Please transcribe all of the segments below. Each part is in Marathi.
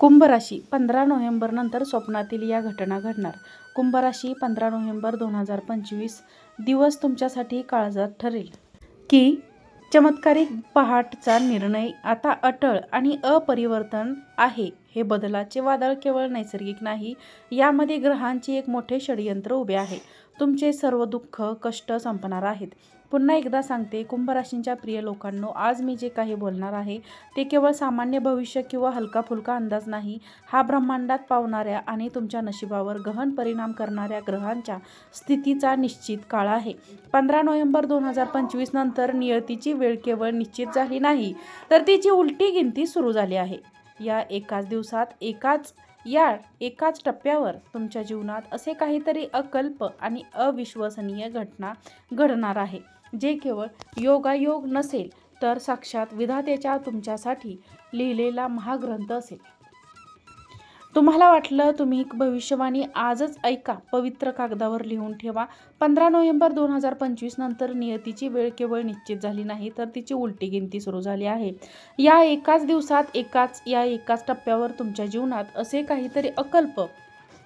कुंभ राशी पंधरा नोव्हेंबरनंतर स्वप्नातील या घटना घडणार. कुंभ राशी पंधरा नोव्हेंबर दोन हजार पंचवीस दिवस तुमच्यासाठी काळजात ठरेल. की चमत्कारिक पहाटचा निर्णय आता अटळ आणि अपरिवर्तन आहे. हे बदलाचे वादळ केवळ नैसर्गिक नाही यामध्ये ग्रहांची एक मोठे षडयंत्र उभे आहे. तुमचे सर्व दुःख कष्ट संपणार आहेत. पुन्हा एकदा सांगते कुंभराशींच्या प्रिय लोकांनो आज मी जे काही बोलणार आहे ते केवळ सामान्य भविष्य किंवा हलका फुलका अंदाज नाही. हा ब्रह्मांडात पावणाऱ्या आणि तुमच्या नशिबावर गहन परिणाम करणाऱ्या ग्रहांच्या स्थितीचा निश्चित काळ आहे. पंधरा नोव्हेंबर दोन हजार पंचवीस नंतर नियतीची वेळ केवळ निश्चित झाली नाही तर तिची उलटी गिनती सुरू झाली आहे. या एकाच दिवसात एकाच या एकाच टप्प्यावर तुमच्या जीवनात असे काहीतरी अकल्प आणि अविश्वसनीय घटना घडणार आहे. जे केवळ योगायोग नसेल तर साक्षात विधात्याच्या तुमच्यासाठी लिहिलेला महाग्रंथ असेल. तुम्हाला वाटलं तुम्ही भविष्यवाणी आजच ऐका. पवित्र कागदावर लिहून ठेवा. पंधरा नोव्हेंबर दोन हजार पंचवीस नंतर नियतीची वेळ केवळ निश्चित झाली नाही तर तिची उलटी गिनती सुरू झाली आहे. या एकाच दिवसात एकाच या एकाच टप्प्यावर तुमच्या जीवनात असे काहीतरी अकल्प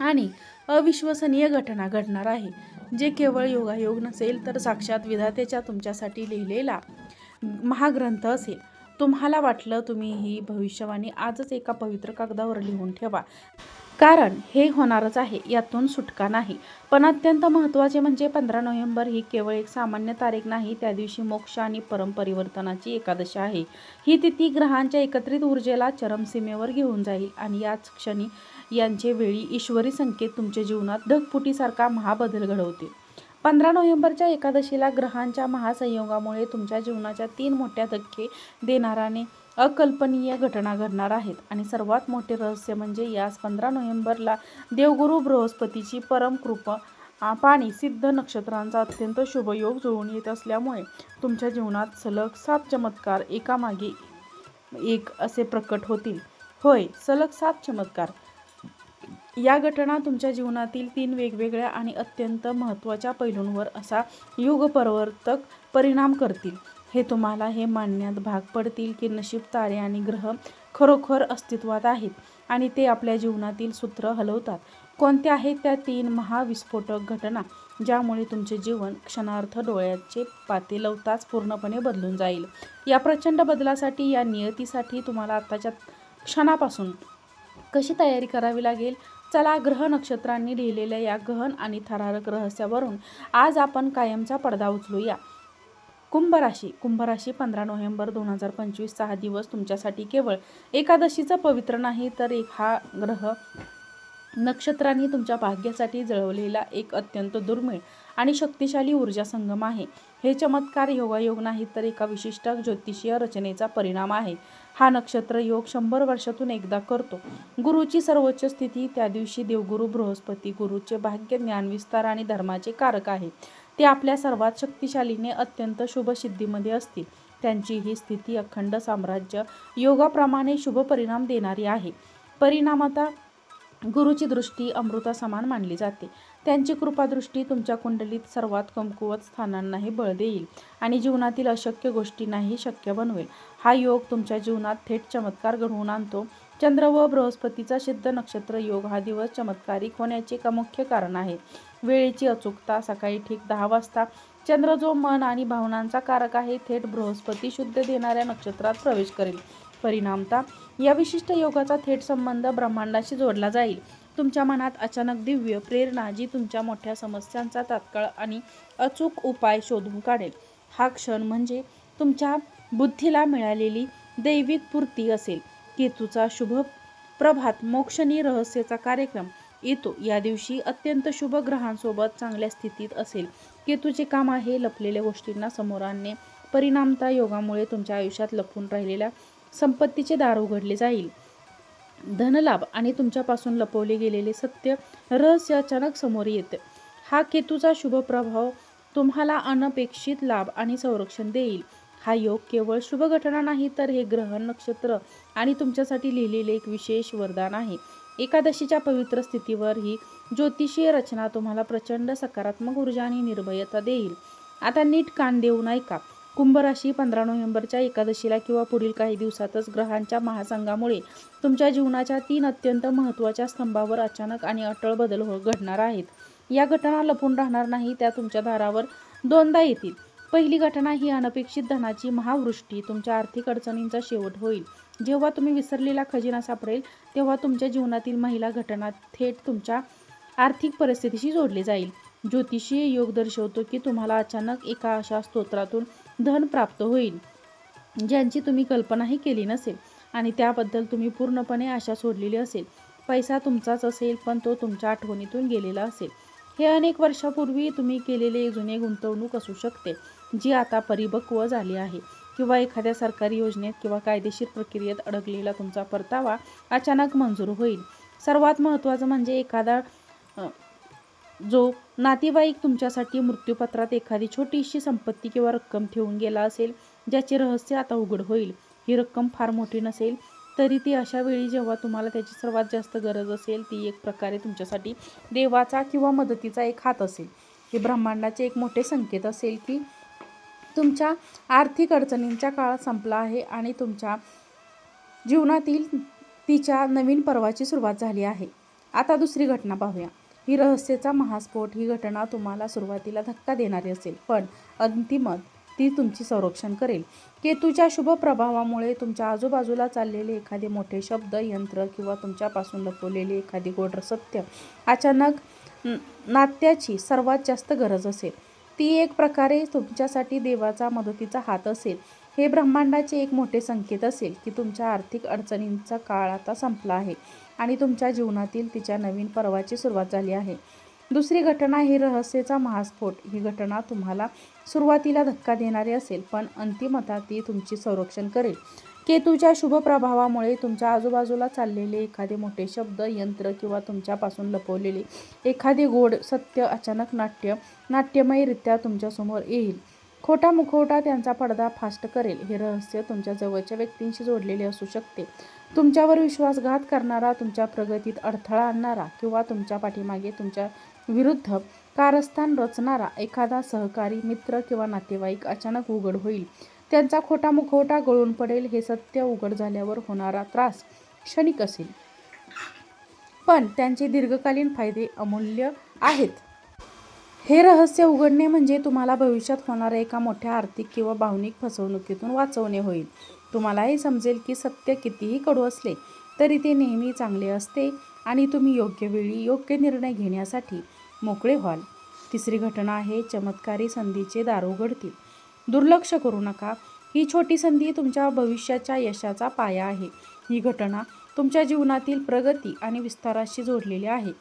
आणि अविश्वसनीय घटना घडणार आहे जे केवळ योगायोग नसेल तर साक्षात विधात्याच्या तुमच्यासाठी लिहिलेला महाग्रंथ असेल. तुम्हाला वाटलं तुम्ही ही भविष्यवाणी आजच एका पवित्र कागदावर लिहून ठेवा. कारण हे होणारच आहे यातून सुटका नाही. पण अत्यंत महत्त्वाचे म्हणजे पंधरा नोव्हेंबर ही केवळ एक सामान्य तारीख नाही त्या दिवशी मोक्ष आणि परमपरिवर्तनाची एकादशी आहे. ही तिथी ग्रहांच्या एकत्रित ऊर्जेला चरमसीमेवर घेऊन जाईल आणि याच क्षणी यांचे वेळी ईश्वरी संकेत तुमच्या जीवनात ढगफुटीसारखा महाबदल घडवतील. पंधरा नोव्हेंबरच्या एकादशीला ग्रहांच्या महासंयोगामुळे तुमच्या जीवनाच्या तीन मोठ्या धक्के देणाराने अकल्पनीय घटना घडणार आहेत. आणि सर्वात मोठे रहस्य म्हणजे याच पंधरा नोव्हेंबरला देवगुरु बृहस्पतीची परमकृप पाणी सिद्ध नक्षत्रांचा अत्यंत शुभयोग जुळून येत असल्यामुळे तुमच्या जीवनात सलग सात चमत्कार एकामागे एक असे प्रकट होतील. होय सलग सात चमत्कार. या घटना तुमच्या जीवनातील तीन वेगवेगळ्या आणि अत्यंत महत्त्वाच्या पैलूंवर असा युगपरवर्तक परिणाम करतील. हे तुम्हाला हे मानण्यात भाग पडतील की नशीब तारे आणि ग्रह खरोखर अस्तित्वात आहेत आणि ते आपल्या जीवनातील सूत्र हलवतात. कोणत्या आहेत त्या तीन महाविस्फोटक घटना ज्यामुळे तुमचे जीवन क्षणार्थ डोळ्याचे पाते लवताच पूर्णपणे बदलून जाईल? या प्रचंड बदलासाठी या नियतीसाठी तुम्हाला आत्ताच्या क्षणापासून कशी तयारी करावी लागेल? चला ग्रह नक्षत्रांनी लिहिलेल्या या गहन आणि थरारक रहस्यावरून आज आपण कायमचा पडदा उचलूया. कुंभ राशी. कुंभ राशी पंधरा नोव्हेंबर दोन हजार पंचवीस सहा दिवस तुमच्यासाठी केवळ एकादशीचं पवित्र नाही तर एक हा ग्रह नक्षत्रांनी तुमच्या भाग्यासाठी जळवलेला एक अत्यंत दुर्मिळ आणि शक्तिशाली ऊर्जा संगम आहे. हे चमत्कार योगायोग नाही तर एका विशिष्ट ज्योतिषीय रचनेचा परिणाम आहे. हा नक्षत्र योग शंभर वर्षातून एकदा करतो. गुरुची सर्वोच्च स्थिती त्या दिवशी देवगुरु बृहस्पती गुरुचे भाग्य ज्ञान विस्तार आणि धर्माचे कारक आहे. ते आपल्या सर्वात शक्तिशालीने अत्यंत शुभसिद्धीमध्ये असतील. त्यांची ही स्थिती अखंड साम्राज्य योगाप्रमाणे शुभ परिणाम देणारी आहे. परिणामाता गुरुची दृष्टी अमृतासमान मानली जाते. त्यांची कृपादृष्टी तुमच्या कुंडलीत सर्वात कमकुवत स्थानांनाही बळ देईल आणि जीवनातील अशक्य गोष्टींनाही शक्य बनवेल. हा योग तुमच्या जीवनात थेट चमत्कार घडवून आणतो. चंद्र व बृहस्पतीचा सिद्ध नक्षत्र योग हा दिवस चमत्कारिक होण्याचे का मुख्य कारण आहे. वेळेची अचूकता सकाळी ठीक दहा वाजता चंद्र जो मन आणि भावनांचा कारक आहे थेट बृहस्पती शुद्ध देणाऱ्या नक्षत्रात प्रवेश करेल. परिणामता या विशिष्ट योगाचा थेट संबंध ब्रह्मांडाशी जोडला जाईल. तुमच्या मनात अचानक दिव्य प्रेरणा जी तुमच्या मोठ्या समस्यांचा तात्काळ आणि अचूक उपाय शोधून काढेल. हा क्षण म्हणजे तुमच्या बुद्धीला मिळालेली दैविक पूर्ती असेल. केतूचा शुभ प्रभात मोक्षणी रहस्याचा कार्यक्रम येतो. या दिवशी अत्यंत शुभ ग्रहांसोबत चांगल्या स्थितीत असेल. केतूचे काम आहे लपलेल्या गोष्टींना समोर आणणे परिणामता योगामुळे तुमच्या आयुष्यात लपून राहिलेल्या संपत्तीचे दार उघडले जाईल. धनलाभ आणि तुमच्यापासून लपवले गेलेले सत्य रहस्य अचानक समोर येते. हा केतूचा शुभ प्रभाव तुम्हाला अनपेक्षित लाभ आणि संरक्षण देईल. हा योग केवळ शुभ घटना नाही तर हे ग्रहण नक्षत्र आणि तुमच्यासाठी लिहिलेले एक विशेष वरदान आहे. एकादशीच्या पवित्र स्थितीवर ही ज्योतिषीय रचना तुम्हाला प्रचंड सकारात्मक ऊर्जा आणि निर्भयता देईल. आता नीट कान देऊन ऐका कुंभ राशी पंधरा नोव्हेंबरच्या एकादशीला किंवा पुढील काही दिवसातच ग्रहांच्या महासंगामुळे तुमच्या जीवनाच्या तीन अत्यंत महत्त्वाच्या स्तंभावर अचानक आणि अटळ बदल हो घडणार आहेत. या घटना लपून राहणार नाही त्या तुमच्या दारावर दोनदा येतील. पहिली घटना ही अनपेक्षित धनाची महावृष्टी. तुमच्या आर्थिक अडचणींचा शेवट होईल. जेव्हा तुम्ही विसरलेला खजिना सापडेल तेव्हा तुमच्या जीवनातील महिला घटना थेट तुमच्या आर्थिक परिस्थितीशी जोडली जाईल. ज्योतिषीय योग दर्शवतो की तुम्हाला अचानक एका अशा स्तोत्रातून धन प्राप्त होईल. ज्यांची तुम्ही कल्पनाही केली नसेल आणि त्याबद्दल तुम्ही पूर्णपणे आशा सोडलेली असेल. पैसा तुमचाच असेल पण तो तुमच्या आठवणीतून गेलेला असेल. हे अनेक वर्षापूर्वी तुम्ही केलेले जुने गुंतवणूक असू शकते जी आता परिपक्व झाली आहे. किंवा एखाद्या सरकारी योजनेत किंवा कायदेशीर प्रक्रियेत अडकलेला तुमचा परतावा अचानक मंजूर होईल. सर्वात महत्त्वाचं म्हणजे एखादा जो नातेवाईक तुमच्यासाठी मृत्यूपत्रात एखादी छोटीशी संपत्ती किंवा रक्कम ठेवून गेला असेल ज्याचे रहस्य आता उघड होईल. ही रक्कम फार मोठी नसेल तरी ती अशा वेळी जेव्हा तुम्हाला त्याची सर्वात जास्त गरज असेल ती एक प्रकारे तुमच्यासाठी देवाचा किंवा मदतीचा एक हात असेल. हे ब्रह्मांडाचे एक मोठे संकेत असेल की तुमच्या आर्थिक अडचणींचा काळ संपला आहे आणि तुमच्या जीवनातील तिच्या नवीन पर्वाची सुरुवात झाली आहे. आता दुसरी घटना पाहूया. ही रहस्याचा महास्फोट ही घटना तुम्हाला सुरुवातीला धक्का देणारी असेल पण अंतिमत ती तुमची संरक्षण करेल. केतूच्या शुभ प्रभावामुळे तुमच्या आजूबाजूला चाललेले एखादे मोठे शब्द यंत्र किंवा तुमच्यापासून लपवलेले एखादी गोड सत्य अचानक नात्याची सर्वात जास्त गरज असेल. ती एक प्रकारे तुमच्यासाठी देवाचा मदतीचा हात असेल. हे ब्रह्मांडाचे एक मोठे संकेत असेल की तुमच्या आर्थिक अडचणींचा काळ आता संपला आहे आणि तुमच्या जीवनातील तिच्या नवीन पर्वाची सुरुवात झाली आहे. दुसरी घटना ही रहस्याचा महास्फोट. ही घटना तुम्हाला सुरुवातीला धक्का देणारी असेल पण अंतिमता ती तुमची संरक्षण करेल. केतूच्या शुभ प्रभावामुळे तुमच्या आजूबाजूला चाललेले एखादे मोठे शब्द यंत्र किंवा तुमच्यापासून लपवलेले एखादे गोड सत्य अचानक नाट्य नाट्यमयरित्या तुमच्यासमोर येईल. खोटा मुखवटा त्यांचा पडदा फास्ट करेल. हे रहस्य तुमच्या जवळच्या व्यक्तींशी जोडलेले असू शकते. तुमच्यावर विश्वासघात करणारा तुमच्या प्रगतीत अडथळा आणणारा किंवा तुमच्या पाठीमागे तुमच्या विरुद्ध कारस्थान रचणारा एखादा सहकारी मित्र किंवा नातेवाईक अचानक उघड होईल. त्यांचा खोटा मुखवटा गळून पडेल हे सत्य उघड झाल्यावर होणारा त्रास क्षणिक असेल. पण त्यांचे दीर्घकालीन फायदे अमूल्य आहेत. हे रहस्य उघडणे म्हणजे तुम्हाला भविष्यात होणाऱ्या एका मोठ्या आर्थिक किंवा भावनिक फसवणुकीतून वाचवणे होईल. तुम्हालाही समजेल की सत्य कितीही कडू असले तरी ते नेहमी चांगले असते आणि तुम्ही योग्य वेळी योग्य निर्णय घेण्यासाठी मोकळे व्हाल. तिसरी घटना आहे चमत्कारी संधीचे दार उघडतील. दुर्लक्ष करू नका. ही छोटी संधी तुमच्या भविष्याच्या यशाचा पाया आहे. ही घटना तुमच्या जीवनातील प्रगती आणि विस्ताराशी जोडलेली आहे.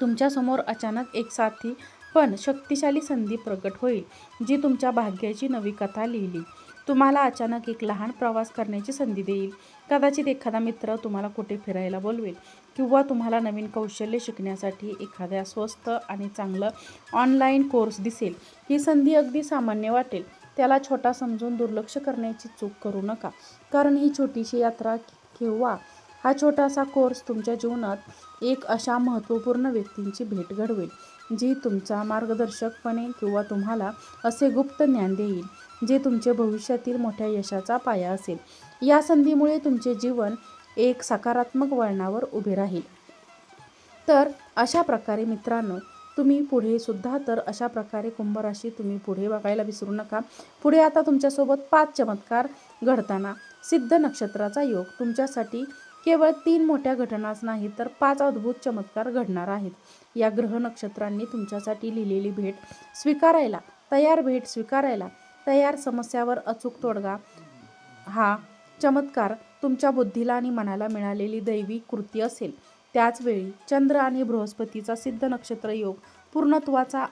तुमच्यासमोर अचानक एक साथी पण शक्तिशाली संधी प्रकट होईल जी तुमच्या भाग्याची नवी कथा लिहिली. तुम्हाला अचानक एक लहान प्रवास करण्याची संधी देईल. कदाचित एखादा मित्र तुम्हाला कुठे फिरायला बोलवेल किंवा तुम्हाला नवीन कौशल्य शिकण्यासाठी एखाद्या स्वस्त आणि चांगलं ऑनलाईन कोर्स दिसेल. ही संधी अगदी सामान्य वाटेल. त्याला छोटा समजून दुर्लक्ष करण्याची चूक करू नका. कारण ही छोटीशी यात्रा किंवा हा छोटासा कोर्स तुमच्या जीवनात एक अशा महत्त्वपूर्ण व्यक्तींची भेट घडवेल. जी तुमचा मार्गदर्शकपणे किंवा तुम्हाला असे गुप्त ज्ञान देईल जे तुमचे भविष्यातील मोठ्या यशाचा पाया असेल. या संधीमुळे तुमचे जीवन एक सकारात्मक वळणावर उभे राहील. तर अशा प्रकारे मित्रांनो तुम्ही पुढे सुद्धा तर अशा प्रकारे कुंभराशी तुम्ही पुढे बघायला विसरू नका. पुढे आता तुमच्यासोबत पाच चमत्कार घडताना सिद्ध नक्षत्राचा योग तुमच्यासाठी केवळ तीन मोठ्या घटनाच नाही तर पाच अद्भुत चमत्कार घडणार आहेत. या ग्रह नक्षत्रांनी तुमच्यासाठी लिहिलेली भेट स्वीकारायला तयार भेट स्वीकारायला तयार समस्यावर अचूक तोडगा. हा चमत्कार तुमच्या बुद्धीला आणि मनाला मिळालेली दैवी कृती असेल. त्याचवेळी चंद्र आणि बृहस्पतीचा सिद्ध नक्षत्र योग पूर्णत्वाचा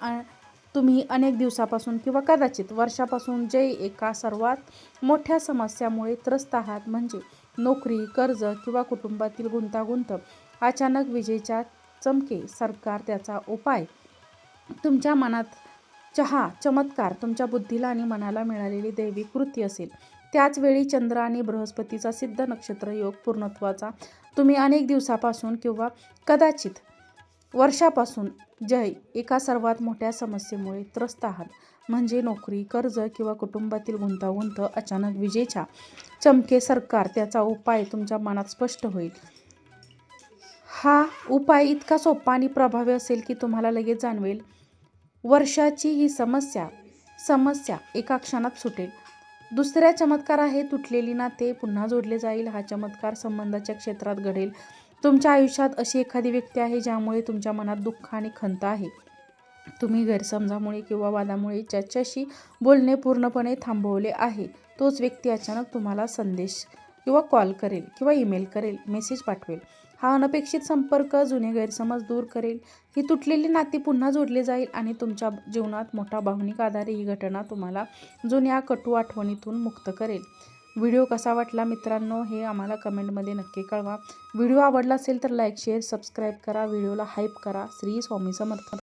तुम्ही अनेक दिवसापासून किंवा कदाचित वर्षापासून जे एका सर्वात मोठ्या समस्यामुळे त्रस्त आहात म्हणजे नोकरी कर्ज किंवा कुटुंबातील गुंतागुंत अचानक विजेच्या चमके सरकार त्याचा उपाय. तुमच्या मनात चहा चमत्कार तुमच्या बुद्धीला आणि मनाला मिळालेली दैवी कृती असेल. त्याचवेळी चंद्र आणि बृहस्पतीचा सिद्ध नक्षत्र योग पूर्णत्वाचा. तुम्ही अनेक दिवसापासून किंवा कदाचित वर्षापासून जय एका सर्वात मोठ्या समस्येमुळे त्रस्त आहात. म्हणजे नोकरी कर्ज किंवा कुटुंबातील गुंतागुंत अचानक विजेच्या चमके सरकार त्याचा उपाय तुमच्या मनात स्पष्ट होईल. हा उपाय इतका सोपा आणि प्रभावी असेल की तुम्हाला लगेच जाणवेल. वर्षाची ही समस्या समस्या एका क्षणात सुटेल. दुसऱ्या चमत्कार आहे तुटलेली नाते पुन्हा जोडले जाईल. हा चमत्कार संबंधाच्या क्षेत्रात घडेल. तुमच्या आयुष्यात अशी एखादी व्यक्ती आहे ज्यामुळे तुमच्या मनात दुःख आणि खंत आहे. तुम्ही गैरसमजामुळे किंवा वादामुळे ज्याच्याशी बोलणे पूर्णपणे थांबवले आहे तोच व्यक्ती अचानक तुम्हाला संदेश किंवा कॉल करेल किंवा ईमेल करेल मेसेज पाठवेल. हा अनपेक्षित संपर्क जुने गैरसमज दूर करेल. ही तुटलेली नाती पुन्हा जोडली जाईल आणि तुमच्या जीवनात मोठा भावनिक आधारे ही घटना तुम्हाला जुन्या कटू आठवणीतून मुक्त करेल. व्हिडिओ कसा वाटला मित्रांनो हे आम्हाला कमेंटमध्ये नक्की कळवा. व्हिडिओ आवडला असेल तर लाईक शेअर सबस्क्राईब करा. व्हिडिओला हाईप करा. श्री स्वामी समर्थ.